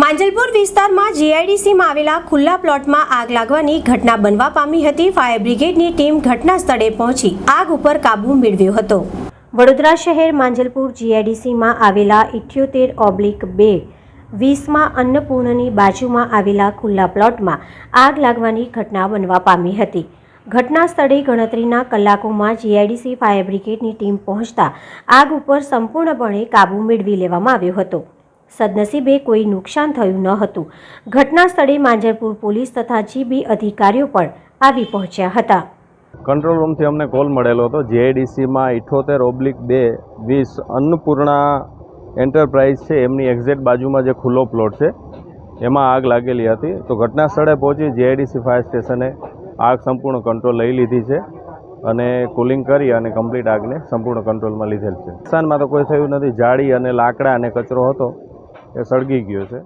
માંજલપુર વિસ્તારમાં જીઆઈડીસીમાં આવેલા ખુલ્લા પ્લોટમાં આગ લાગવાની ઘટના બનવા પામી હતી. ફાયર બ્રિગેડની ટીમ ઘટના સ્થળે પહોંચી. આગ ઉપર કાબૂ મેળવ્યો હતો. વડોદરા શહેર માંજલપુર જીઆઈડીસીમાં આવેલા ઇઠ્યોતેર ઓબ્લિક બે વીસમાં અન્નપૂર્ણની બાજુમાં આવેલા ખુલ્લા પ્લોટમાં આગ લાગવાની ઘટના બનવા પામી હતી. ઘટના સ્થળે ગણતરીના કલાકોમાં જીઆઈડીસી ફાયર બ્રિગેડની ટીમ પહોંચતા આગ ઉપર સંપૂર્ણપણે કાબૂ મેળવી લેવામાં આવ્યો હતો. સદનસીબે કોઈ નુકસાન થયું ન હતું. ઘટના સ્થળે માંજરપુર પોલીસ તથા જીબી અધિકારીઓ પણ આવી પહોંચ્યા હતા. કંટ્રોલ રૂમથી અમને કોલ મળેલો હતો. જીઆઈડીસીમાં ઇઠોતેર ઓબ્લિક બે વીસ અન્નપૂર્ણા એન્ટરપ્રાઇઝ છે. એમની એક્ઝેક્ટ બાજુમાં જે ખુલ્લો પ્લોટ છે, એમાં આગ લાગેલી હતી. તો ઘટના સ્થળે પહોંચી જીઆઈડીસી ફાયર સ્ટેશને આગ સંપૂર્ણ કંટ્રોલ લઈ લીધી છે અને કુલિંગ કરી અને કમ્પ્લીટ આગને સંપૂર્ણ કંટ્રોલમાં લીધેલ છે. નુકસાનમાં તો કોઈ થયું નથી. જાળી અને લાકડા અને કચરો હતો. એ સળગી ગયો છે.